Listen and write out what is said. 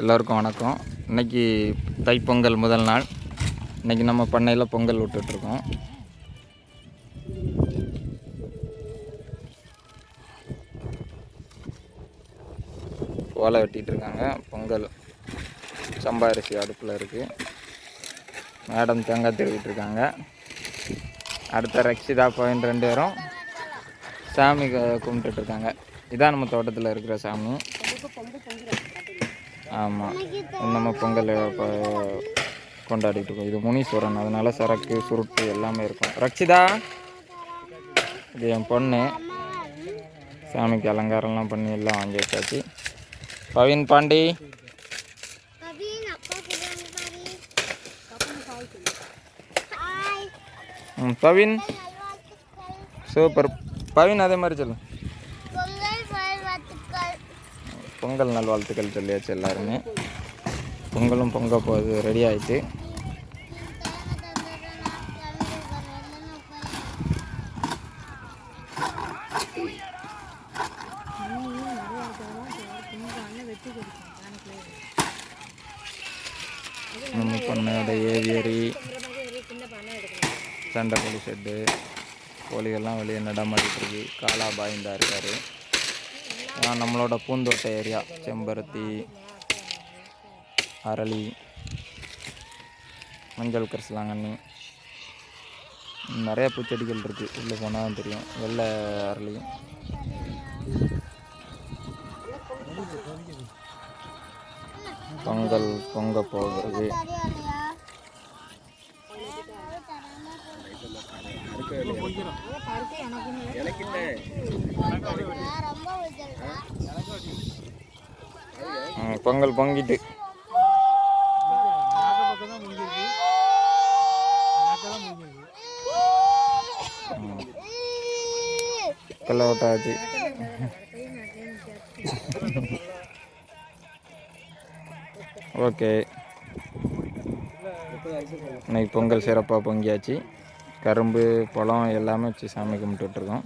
எல்லோருக்கும் வணக்கம். இன்னைக்கு தைப்பொங்கல் முதல் நாள். இன்னைக்கு நம்ம பண்ணையில் பொங்கல் விட்டுட்ருக்கோம். ஓலை வெட்டிகிட்ருக்காங்க பொங்கல் சம்பா அரிசி அடுப்பில் இருக்குது மேடம் தேங்காய் திருவிட்டுருக்காங்க அடுத்த ரக்ஷிதா பாயிண்ட் ரெண்டு பேரும் சாமி கும்பிட்டுட்ருக்காங்க. கும்பிட்டுட்டு இருக்காங்க இதான் நம்ம தோட்டத்தில் இருக்கிற சாமி. ஆமாம் நம்ம பொங்கல் இப்போ கொண்டாடிட்டு இருக்கோம். இது முனீஸ்வரன். அதனால சரக்கு சுருட்டு எல்லாமே இருக்கும். ரக்ஷிதா? இது என் பொண்ணு. சாமிக்கு அலங்காரம்லாம் பண்ணி எல்லாம் வாங்கி வச்சாச்சு. பவின் பாண்டி? பவின். சூப்பர். பவின் அதே மாதிரி சொல்லு பொங்கல் நல்வாழ்த்துக்கள் பொங்கல் நல்வாழ்த்துக்கள் சொல்லியாச்சு எல்லாருமே. பொங்கலும் பொங்க போகுது ரெடி ஆயிட்டு. நம்ம பண்ணையோட ஏவியரி சண்டை கோழி ஷெட்டு கோழிகள்லாம் வெளியே நடமாடிட்டு இருக்கு. காலா பாய்ந்தா இருக்காரு. நம்மளோட பூந்தோட்ட ஏரியா. செம்பருத்தி அரளி மஞ்சள் கரிசலாங்கண்ணி. நிறைய பூச்செடிகள் இருக்குது உள்ளே போனால் தான் தெரியும். வெள்ளை அரளி. பொங்கல் பொங்க போகிறது. எனக்கு பொங்கல் பொங்கிட்டு. ம், ஓட்டாச்சு ஓகே. இன்னைக்கு பொங்கல் சிறப்பாக பொங்கியாச்சு. கரும்பு பழம் எல்லாமே வச்சு சாமி கும்பிட்டுருக்கோம்